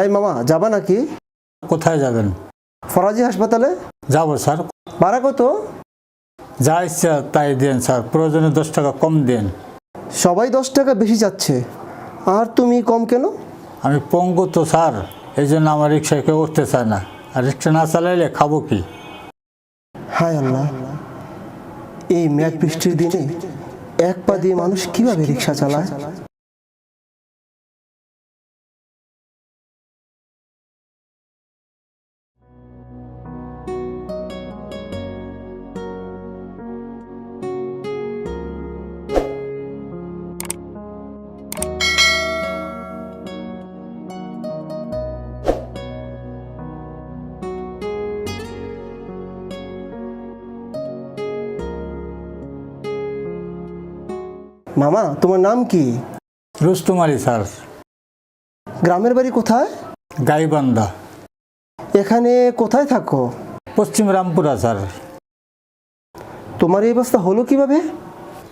এই মামা যাবা নাকি? কোথায় যাবেন? ফরাজি হাসপাতালে? যাব স্যার। ভাড়া কত? যা ইচ্ছা তাই দেন স্যার। প্রয়োজনে দশ টাকা কম দেন। সবাই দশ টাকা বেশি যাচ্ছে। আর তুমি কম কেন? আমি পঙ্গু তো স্যার। এই জন্য আমার রিক্সায় কেউ উঠতে চায় না। আর রিক্সা না চালাইলে খাব কি? হায় আল্লাহ। এই মেঘ বৃষ্টির দিনে এক পা দিয়ে মানুষ কীভাবে রিক্সা চালায়? মামা তোমার নাম কি? রুস্তুমারি স্যার। গ্রামের বাড়ি কোথায়? গাইবান্ধা। এখানে কোথায় থাকো? পশ্চিম রামপুরা স্যার। তোমার এই অবস্থা হলো কীভাবে?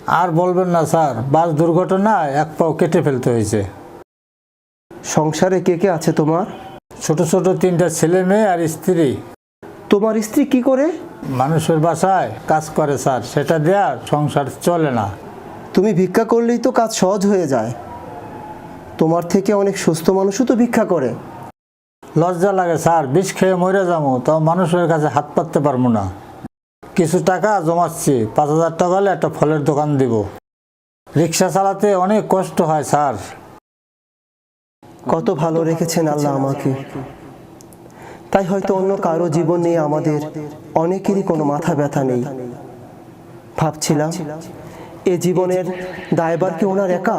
আর বলবেন না স্যার। বাস দুর্ঘটনায় এক পাও কেটে ফেলতে হয়েছে। সংসারে কে কে আছে তোমার? ছোট ছোট তিনটা ছেলে মেয়ে আর স্ত্রী। তোমার স্ত্রী কি করে? মানুষের বাসায় কাজ করে স্যার। সেটা দেয়া সংসার চলে না। তুমি ভিক্ষা করলেই তো কাজ সহজ হয়ে যায়। তোমার থেকে অনেক সুস্থ মানুষও তো ভিক্ষা করে। লজ্জা লাগে স্যার। বিষ খেয়ে মরে যাব তো মানুষের কাছে হাত পাততে পারব না। কিছু টাকা জমাচ্ছি পাঁচ হাজার টাকা হলে একটা ফলের দোকান দিব। রিক্সা চালাতে অনেক কষ্ট হয় স্যার। কত ভালো রেখেছেন আল্লাহ আমাকে। তাই হয়তো অন্য কারও জীবন নিয়ে আমাদের অনেকেরই কোনো মাথা ব্যথা নেই। ভাবছিলাম এ জীবনের দায়বার কি ওনার একা?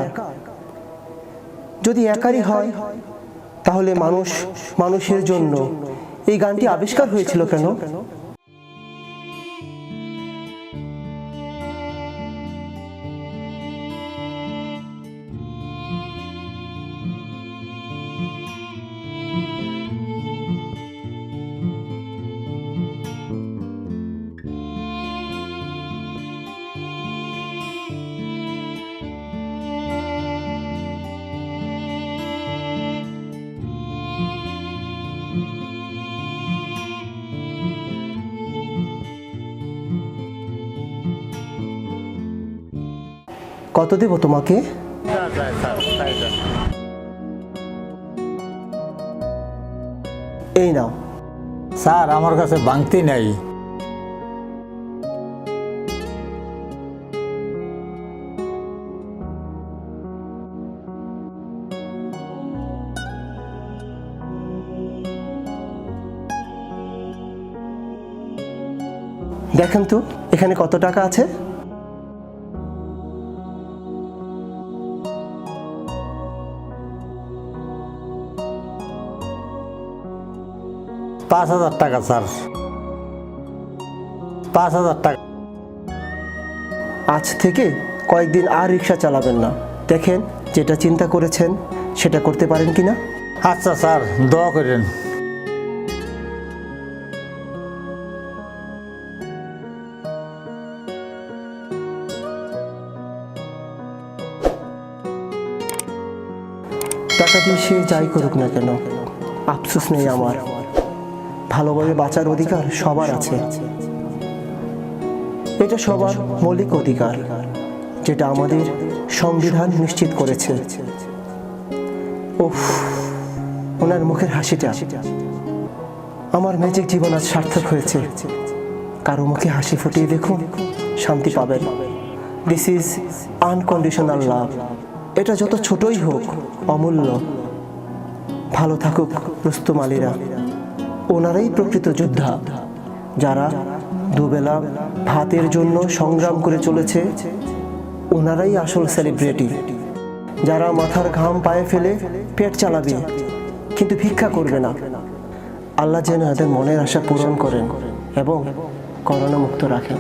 যদি একারই হয়, তাহলে মানুষ মানুষের জন্য এই গানটি আবিষ্কার হয়েছিল কেন? কত দেব তোমাকে? এই নাও। স্যার আমার কাছে বাংতি নেই। দেখেন তো এখানে কত টাকা আছে? পাঁচ হাজার টাকা স্যার। পাঁচ হাজার টাকা। আজ থেকে কয়েকদিন আর রিক্সা চালাবেন না। দেখেন যেটা চিন্তা করেছেন সেটা করতে পারেন কি না? আচ্ছা স্যার দোয়া করেন। টাকা দিয়ে সে যাই করুক না কেন আফসোস নেই আমার। ভালোভাবে বাঁচার অধিকার সবার আছে। এটা সবার মৌলিক অধিকার, যেটা আমাদের সংবিধান নিশ্চিত করেছে। ওনার মুখের হাসিটা। আমার ম্যাজিক জীবন আজ সার্থক হয়েছে। কারও মুখে হাসি ফুটিয়ে দেখুন, শান্তি পাবেন। দিস ইজ আনকন্ডিশনাল লাভ এটা যত ছোটই হোক, অমূল্য। ভালো থাকুক রুস্তুম আলীরা ওনারাই প্রকৃত যোদ্ধা, যারা দুবেলা ভাতের জন্য সংগ্রাম করে চলেছে, ওনারাই আসল সেলিব্রিটি যারা মাথার ঘাম পায়ে ফেলে পেট চালাবে, কিন্তু ভিক্ষা করবে না। আল্লাহ যেন তাদের মনের আশা পূরণ করেন এবং করোনা মুক্ত রাখেন।